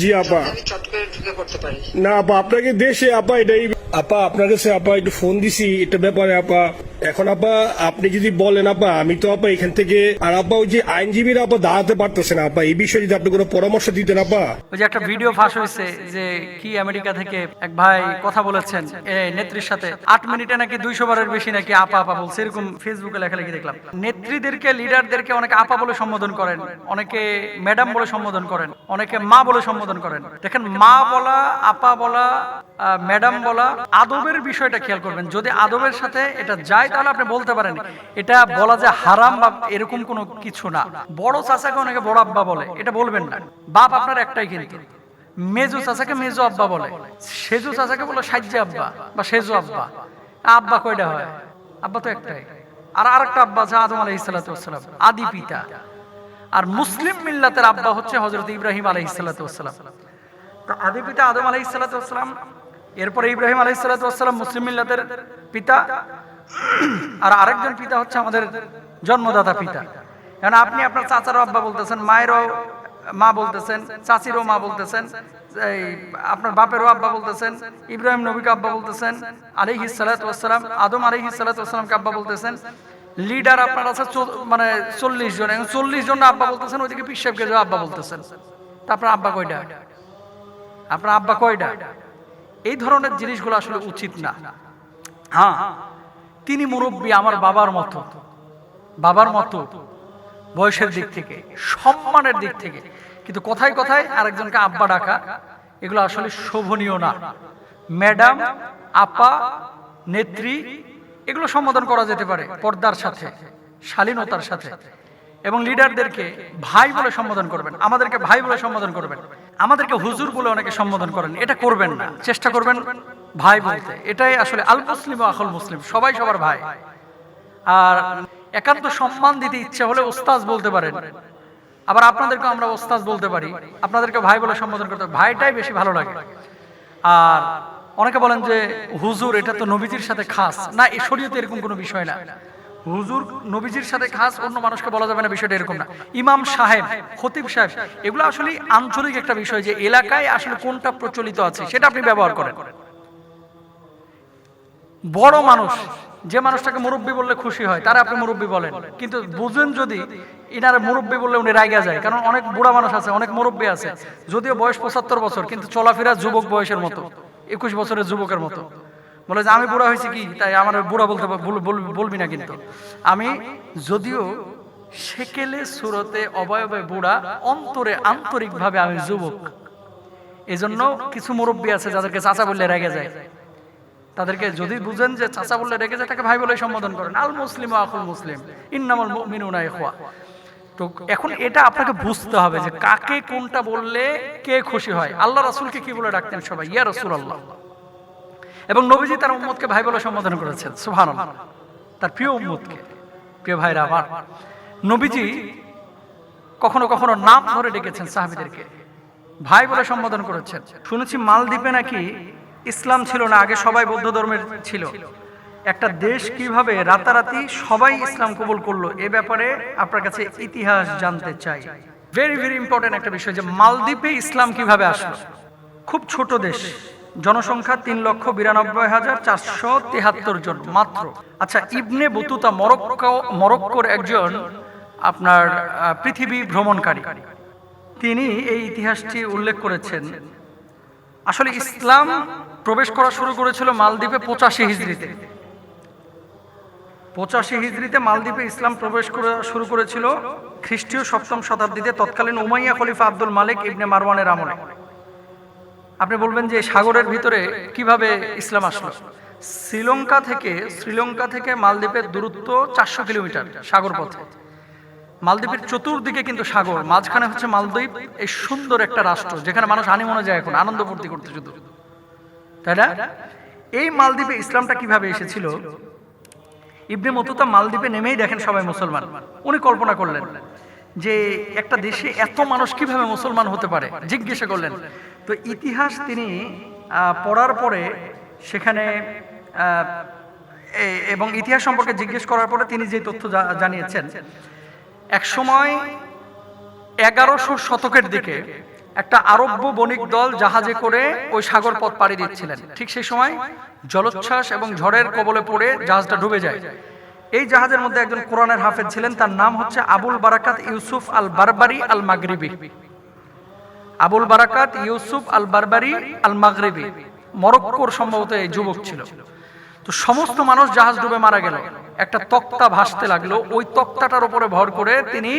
জি আপা। আমি চট করে ঢুকে পড়তে পারি। না আপা আপনাকে দেশে আপা এটাই আপা আপনার কাছে আপা একটু ফোন দিছি এটা ব্যাপারে আপা। এখন আপা, আপনি যদি বলেন আপা, আমি তো আপা এখান থেকে, আর আপা ওই যে আইনজীবীরা আপা দাঁড়াতে পারতেছে না আপা, এই বিষয়ে যদি আপনি কোনো পরামর্শ দিতেন আপা। ওই যে একটা ভিডিও ফাঁস হয়েছে যে কি আমেরিকা থেকে এক ভাই কথা বলেছেন নেত্রীর সাথে। আট মিনিটে নাকি দুইশো বারের বেশি নাকি আপা আপা বলছে, এরকম ফেসবুকে লেখালেখি দেখলাম। নেত্রীদেরকে, লিডারদেরকে অনেকে আপা বলে সম্বোধন করেন, অনেকে ম্যাডাম বলে সম্বোধন করেন, অনেকে মা বলে সম্বোধন করেন। দেখেন, মা বলা, আপা বলা ম্যাডাম বলা, আদবের বিষয়টা খেয়াল করবেন। যদি আদবের সাথে এটা যায় তাহলে আপনি বলতে পারেন, এটা বলা যে হারাম বা এরকম কোনো কিছু না। বড় চাচাকে অনেকে বড় আব্বা বলে, এটা বলবেন না। বাপ আপনার একটাই কিন্তু। মেজু চাচাকে মেজু আব্বা বলে, সেজু চাচাকে বলে সাজ্জা আব্বা বা সেজু আব্বা। আব্বা কয়টা হয়? আব্বা তো একটাই। আর আরেকটা আব্বা আছে, আদম আলাইহিস সালাতু ওয়াসসালাম আদি পিতা। আর মুসলিম মিল্লাতের আব্বা হচ্ছে হযরত ইব্রাহিম আলাইহিস সালাতু ওয়াসসালাম তো আদি পিতা আদম আলাইহিস সালাতু ওয়াসসালাম এরপরে ইব্রাহিম আলাইহিস সালাতু ওয়াসসালাম মুসলিম মিল্লাতের পিতা। আর আরেকজন পিতা হচ্ছে আমাদের জন্মদাতা পিতা। কারণ আপনি আপনার চাচারও আব্বা বলতেছেন, মায়েরও মা বলতেছেন, চাচিরও মা বলতেছেন, এই আপনার বাপেরও আব্বা বলতেছেন, ইব্রাহিম নবীকে আব্বা বলতেছেন আলিহি সালাতাম আদম আলিহি সালাতামকে আব্বা বলতেছেন। লিডার আপনার আছে মানে চল্লিশ জন এবং চল্লিশ জন আব্বা বলতেছেন, ওইদিকে পিসাবকে আব্বা বলতেছেন। তা আপনার আব্বা কয়টা? আপনার আব্বা কয়টা? এই ধরনের জিনিসগুলো আসলে উচিত না। হ্যাঁ তিনি মুরব্বী আমার বাবার মতো। বাবার মতো বয়সের দিক থেকে, সম্মানের দিক থেকে। কিন্তু কথায় কথায় আরেকজনকে আব্বা ডাকা, এগুলো আসলে শোভনীয় না। ম্যাডাম, আপা, নেত্রী, এগুলো সম্বোধন করা যেতে পারে পর্দার সাথে, শালীনতার সাথে। এবং লিডারদেরকে ভাই বলে সম্বোধন করবেন, আমাদেরকে ভাই বলে সম্বোধন করবেন। আমাদেরকে হুজুর বলে অনেকে সম্বোধন করেন, এটা করবেন না, চেষ্টা করবেন ভাই বলতে, এটাই আসলে আল মুসলিম আখল মুসলিম, সবাই সবার ভাই। আর একান্ত সম্মান দিতে ইচ্ছে হলে ওস্তাজ বলতে পারেন। আবার আপনাদেরকে আমরা ওস্তাজ বলতে পারি। আপনাদেরকে ভাই বলে সম্বোধন করতে ভাইটাই বেশি ভালো লাগে। আর অনেকে বলেন যে, হুজুর, এটা তো নবীজির সাথে খাস। না এই শরীয়তে এরকম কোনো বিষয় না। হুজুর, নবীজির সাথে খাস, অন্য মানুষকে বলা যাবে না, বিষয়টা এরকম না। ইমাম সাহেব, খতিব সাহেব, এগুলো আসলে আঞ্চলিক একটা বিষয় যে, এলাকায় আসলে কোনটা প্রচলিত আছে, সেটা আপনি ব্যবহার করেন। বড় মানুষ, যে মানুষটাকে মুরব্বী বললে খুশি হয়, তারা আপনি মুরব্বী বলেন। কিন্তু বুঝেন যদি ইনারা মুরব্বী বললে উনি রাগা যায়, কারণ অনেক বুড়া মানুষ আছে, অনেক মুরব্বী আছে, যদিও বয়স পঁচাত্তর বছর, কিন্তু চলাফেরা যুবক বয়সের মতো, একুশ বছরের যুবকের মতো। বলে যে, আমি বুড়া হয়েছি কি? তাই আমার বুড়া বলতে বল- বল- বলবি না কিন্তু। আমি যদিও সেকেলে সুরতে অবয়বে বুড়া, অন্তরে আন্তরিকভাবে আমি যুবক, এজন্য কিছু মুরব্বী আছে যাদেরকে চাচা বললে রেগে যায়। তাদেরকে যদি বুঝেন যে চাচা বললে রেগে যায় তাকে ভাই বলে সম্বোধন করেন। আল মুসলিম আকুল মুসলিম। ইন্নামুল মুমিনুনা ইখওয়া। তো এখন এটা আপনাকে বুঝতে হবে যে কাকে কোনটা বললে কে খুশি হয়। আল্লাহ রাসূলকে কি বলে ডাকতেন সবাই? ইয়া রাসূলুল্লাহ। এবং নবীজি তার উম্মতকে ভাই বলে সম্বোধন করেছেন। সুবহানাল্লাহ। তার প্রিয় উম্মতকে প্রিয় ভাইরা আমার নবীজি কখনো কখনো নাম ধরে ডেকেছেন সাহাবীদেরকে। ভাই বলে সম্বোধন করেছেন। শুনেছি মালদ্বীপে নাকি ইসলাম ছিল না, আগে সবাই বৌদ্ধ ধর্মের ছিল। একটা দেশ কীভাবে রাতারাতি সবাই ইসলাম কবুল করল, এ ব্যাপারে আপনার কাছে ইতিহাস জানতে চাই। ভেরি ভেরি ইম্পর্টেন্ট একটা বিষয় যে মালদ্বীপে ইসলাম কীভাবে আসলো। খুব ছোট দেশ, জনসংখ্যা তিন লক্ষ বিরানব্বই হাজার চারশো তেহাত্তর জন মাত্র। আচ্ছা ইবনে বতুতা মরক্কো, মরক্কোর একজন আপনার পৃথিবী ভ্রমণকারী। তিনি এই ইতিহাসটি উল্লেখ করেছেন। আসলে ইসলাম প্রবেশ করা শুরু করেছিল মালদ্বীপে পঁচাশি হিজড়িতে। পঁচাশি হিজড়িতে মালদ্বীপে ইসলাম প্রবেশ করা শুরু করেছিল খ্রিস্টীয় সপ্তম শতাব্দীতে তৎকালীন উমাইয়া খলিফা আব্দুল মালিক ইবনে মারওয়ানের আমলে। আপনি বলবেন যে সাগরের ভিতরে কীভাবে ইসলাম আসলো? শ্রীলঙ্কা থেকে শ্রীলঙ্কা থেকে মালদ্বীপের দূরত্ব চারশো কিলোমিটার সাগর পথে। মালদ্বীপের চতুর্দিকে কিন্তু সাগর, মাঝখানে হচ্ছে মালদ্বীপ, এই সুন্দর একটা রাষ্ট্র, যেখানে মানুষ হানিমনে যায় এখন, আনন্দ ফুর্তি করতে শুধু। তাই না এই মালদ্বীপে ইসলামটা কীভাবে এসেছিল? ইবনে মতুতা মালদ্বীপে নেমেই দেখেন সবাই মুসলমান। উনি কল্পনা করলেন যে একটা দেশে এত মানুষ কীভাবে মুসলমান হতে পারে। জিজ্ঞাসা করলেন। তো ইতিহাস তিনি পড়ার পরে সেখানে এবং ইতিহাস সম্পর্কে জিজ্ঞেস করার পরে তিনি যে তথ্য জানিয়েছেন, এক সময় এগারোশো শতকের দিকে একটা আরব্য বণিক দল জাহাজে করে ওই সাগর পথ পাড়ি দিচ্ছিলেন। ঠিক সেই সময় জলোচ্ছ্বাস এবং ঝড়ের কবলে পড়ে জাহাজটা ডুবে যায়। এই জাহাজের মধ্যে একজন কোরআনের হাফেজ ছিলেন, তার নাম হচ্ছে Abul Barakat Yusuf al Barbari al Maghribi Abul Barakat Yusuf al বারবারি আল মাগরিবি মরক্কোর সম্ভবত এই যুবক ছিল। তো সমস্ত মানুষ জাহাজ ডুবে মারা গেল। একটা তক্তা ভাসতে লাগল। ওই তক্তাটার উপরে ভর করে তিনি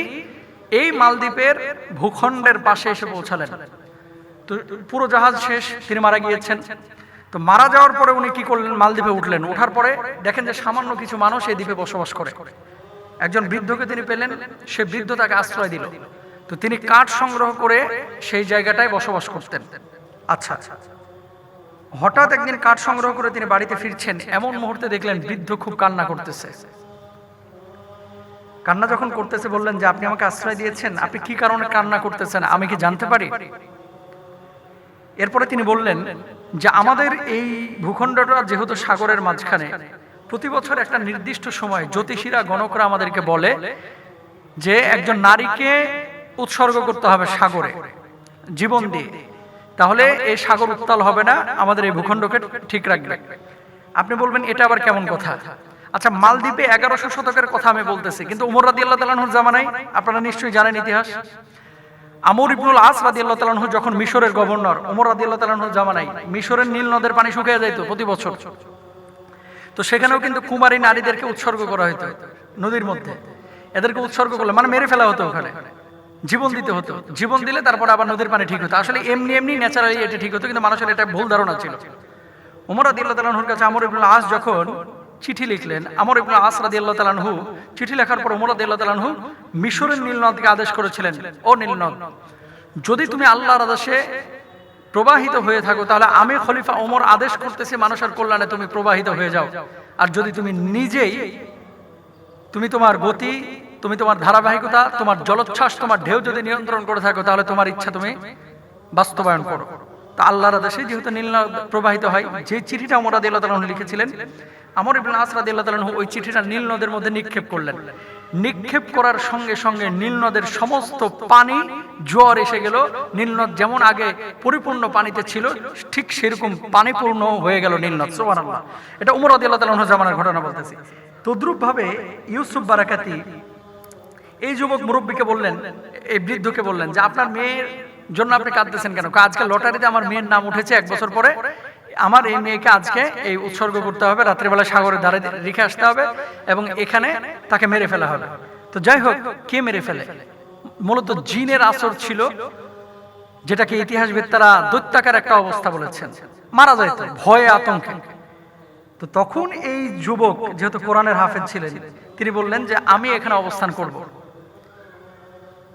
এই মালদ্বীপের ভূখণ্ডের পাশে এসে পৌঁছালেন। তো পুরো জাহাজ শেষ, তিনি মারা গিয়েছেন। তো মারা যাওয়ার পরে উনি কি করলেন? মালদ্বীপে উঠলেন। ওঠার পরে দেখেন যে সামান্য কিছু মানুষ এই দ্বীপে বসবাস করে। একজন বৃদ্ধকে তিনি পেলেন, সে বৃদ্ধ তাকে আশ্রয় দিল। তো তিনি কাঠ সংগ্রহ করে সেই জায়গাটায় বসবাস করতেন। আচ্ছা আচ্ছা। হঠাৎ একদিন কাঠ সংগ্রহ করে তিনি বাড়িতে ফিরছেন। এমন মুহূর্তে দেখলেন বৃদ্ধ খুব কান্না করতেছে। কান্না যখন করতেছে, বললেন যে, আপনি আমাকে আশ্রয় দিয়েছেন, আপনি কি কারণে কান্না করতেছেন? আমি কি জানতে পারি? এরপরে তিনি বললেন যে, আমাদের এই ভূখণ্ডটা যেহেতু সাগরের মাঝখানে, প্রতি বছর একটা নির্দিষ্ট সময় জ্যোতিষীরা, গণকরা আমাদেরকে বলে যে, একজন নারীকে উৎসর্গ করতে হবে সাগরে, জীবন দিয়ে। তাহলে এই সাগর উত্তাল হবে না, আমাদের এই ভূখণ্ডকে ঠিক রাখবে। আপনি বলবেন, এটা আবার কেমন কথা? আচ্ছা মালদ্বীপে এগারোশো শতকের কথা আমি বলতেছি, কিন্তু উমর রাদি আল্লাহ তালাহুর জামানায় আপনারা নিশ্চয়ই জানেন ইতিহাস। আমর ইবনুল আস রাদি আল্লাহ তালাহু যখন মিশরের গভর্নর, উমর রাদি আল্লাহ তালাহুর জামানায় মিশরের নীল নদের পানি শুকিয়ে যাইতো প্রতি বছর। তো সেখানেও কিন্তু কুমারী নারীদেরকে উৎসর্গ করা হতো নদীর মধ্যে। এদেরকে উৎসর্গ করলে মানে মেরে ফেলা হতো ওখানে। জীবন দিতে হতো। জীবন দিলে তারপর আবার নদীর পানি ঠিক হতো। আসলে এমনি এমনি ন্যাচারালি এটা ঠিক হতো, কিন্তু মানুষের এটা ভুল ধারণা ছিল। উমর আদিল্লাহ তালাহুর কাছে আমর ইবনুল আস যখন চিঠি লিখলেন আমর ইবনুল আস রাদি আল্লাহ তালাহু চিঠি লেখার পর উমর আদিল্লাহ তালাহু মিশরের নীলনদকে আদেশ করেছিলেন, ও নীলনদ যদি তুমি আল্লাহর আদেশে প্রবাহিত হয়ে থাকো, তাহলে আমি খলিফা ওমর আদেশ করতেছি মানুষের কল্যাণে তুমি প্রবাহিত হয়ে যাও। আর যদি তুমি নিজেই, তুমি তোমার গতি, তুমি তোমার ধারাবাহিকতা, তোমার জলোচ্ছ্বাস, তোমার ঢেউ যদি নিয়ন্ত্রণ করে থাকো, তাহলে তোমার ইচ্ছা তুমি বাস্তবায়ন করো। তা আল্লাহর আদেশে যেহেতু নীল প্রবাহিত হয়, যে চিঠিটা আমর আদি আল্লাহ তালন লিখেছিলেন আমর ইবন আসরাদ আল্লাহ তালন ওই চিঠিটা নীল নদের মধ্যে নিক্ষেপ করলেন। নিক্ষেপ করার সঙ্গে সঙ্গে নীল নদের সমস্ত পানি, জোয়ার এসে গেল। নীল নদ যেমন আগে পরিপূর্ণ পানিতে ছিল, ঠিক সেরকম পানিপূর্ণ হয়ে গেল নীল নদ। সোহান এটা উমর আদি আল্লাহ তালন জামানের ঘটনা বলতেছি। তদ্রুপভাবে ইউসুফ বারাকাতি এই যুবক মুরব্বীকে বললেন, এই বৃদ্ধকে বললেন যে, আপনার মেয়ের জন্য আপনি কাঁদতেছেন কেন? আজকে লটারিতে আমার মেয়ের নাম উঠেছে এক বছর পরে। আমার এই মেয়েকে আজকে এই উৎসর্গ করতে হবে, রাত্রিবেলা সাগরের ধারে রেখে আসতে হবে এবং এখানে তাকে মেরে ফেলা হবে। তো যাই হোক, কে মেরে ফেলে? মূলত জিনের আসর ছিল, যেটাকে ইতিহাসবিদরা দৈত্যাকার একটা অবস্থা বলেছেন। মারা যাইত ভয়ে আতঙ্কে। তো তখন এই যুবক, যেহেতু কোরআনের হাফেজ ছিলেন, তিনি বললেন যে, আমি এখানে অবস্থান করব।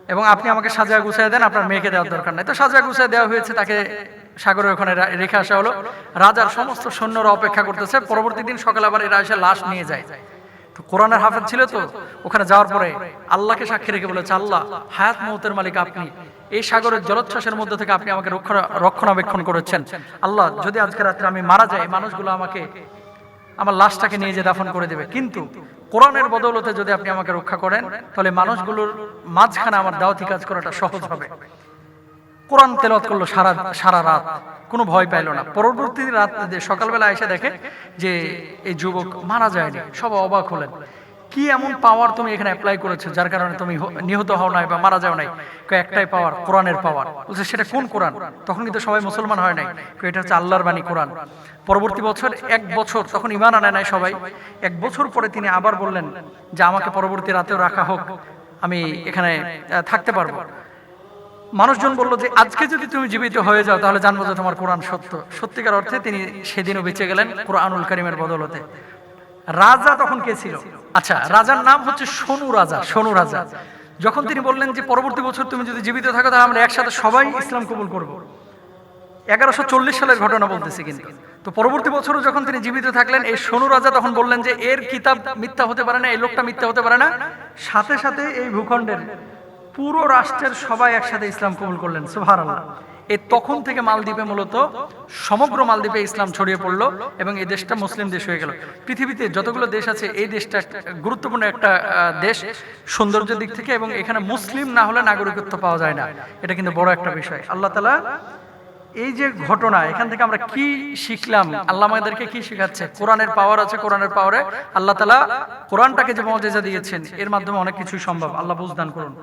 এবং আপনি আমাকে সাজা গুছিয়ে দেন, আপনার মেয়েকে দেওয়ার দরকার নাই। তো সাজা গুছিয়ে দেওয়া হয়েছে, তাকে সাগরের ওখানে রেখে আসা হলো। রাজার সমস্ত সৈন্যরা অপেক্ষা করতেছে, পরবর্তী দিন সকালে আবার এরা এসে লাশ নিয়ে যায়। তো কোরআনের হাফেজ ছিল তো, ওখানে যাওয়ার পরে আল্লাহকে সাক্ষী রেখে বলেছে, আল্লাহ, হায়াত মৌতের মালিক আপনি। এই সাগরের জলোচ্ছ্বাসের মধ্যে থেকে আপনি আমাকে রক্ষণা- রক্ষণাবেক্ষণ করেছেন। আল্লাহ, যদি আজকে রাত্রে আমি মারা যাই মানুষগুলো আমাকে আমার লাশটাকে নিয়ে যে দাফন করে দেবে। কিন্তু কোরআনের বদৌলতে যদি আপনি আমাকে রক্ষা করেন, তাহলে মানুষগুলোর মাঝখানে আমার দাওয়াতি কাজ করাটা সহজ হবে। কোরআন তেলত করল সারা সারা রাত। কোনো ভয় পাইলো না। পরবর্তী রাত সকালবেলা এসে দেখে যে এই যুবক মারা যায়নি সব অবাক হলেন। কি এমন পাওয়ার তুমি এখানে অ্যাপ্লাই করেছ যার কারণে তুমি নিহত হও নাই বা মারা যাও নাই? একটাই পাওয়ার কোরআনের পাওয়ার বলছে, সেটা কোন কোরআন? তখন কিন্তু সবাই মুসলমান হয় নাই। এটা হচ্ছে আল্লাহর বাণী কোরআন। পরবর্তী বছর, এক বছর, তখন ইমান আনে নাই সবাই। এক বছর পরে তিনি আবার বললেন যে, আমাকে পরবর্তী রাতেও রাখা হোক, আমি এখানে থাকতে পারব। মানুষজন বলল যে, আজকে যদি তুমি জীবিত হয়ে যাও, তাহলে জানব যে তোমার কোরআন সত্য। সত্যিকার অর্থে তিনি সেদিনও বেঁচে গেলেন কোরআনুল করিমের বদলতে। রাজা তখন কে ছিল? আচ্ছা রাজার নাম হচ্ছে সোনু রাজা সোনু রাজা। যখন তিনি বললেন যে পরবর্তী বছর তুমি যদি জীবিত থাকো, তাহলে আমরা একসাথে সবাই ইসলাম কবুল করব। এগারোশো চল্লিশ সালের ঘটনা বলতেছি কিন্তু। তো পরবর্তী বছরও যখন তিনি জীবিত থাকলেন, এই সোনু রাজা তখন বললেন যে এর কিতাব মিথ্যা হতে পারে না, এই লোকটা মিথ্যা হতে পারে না। সাথে সাথে এই ভূখণ্ডের পুরো রাষ্ট্রের সবাই একসাথে ইসলাম কবুল করলেন সুভার এই তখন থেকে মালদ্বীপে মূলত সমগ্র মালদ্বীপে ইসলাম ছড়িয়ে পড়ল এবং এই দেশটা মুসলিম দেশ হয়ে গেল। পৃথিবীতে যতগুলো দেশ আছে, এই দেশটা গুরুত্বপূর্ণ একটা দেশ সৌন্দর্যের দিক থেকে এবং এখানে মুসলিম না হলে নাগরিকত্ব পাওয়া যায় না। এটা কিন্তু বড় একটা বিষয়। আল্লাহ তালা এই যে ঘটনা, এখান থেকে আমরা কি শিখলাম? আল্লাহ আমাদেরকে কি শিখাচ্ছে? কোরআনের পাওয়ার আছে, কোরআনের পাওয়ারে আল্লাহ তালা কোরআনটাকে যে মর্যাদা দিয়েছেন, এর মাধ্যমে অনেক কিছুই সম্ভব। আল্লাহ বুঝদান করুন।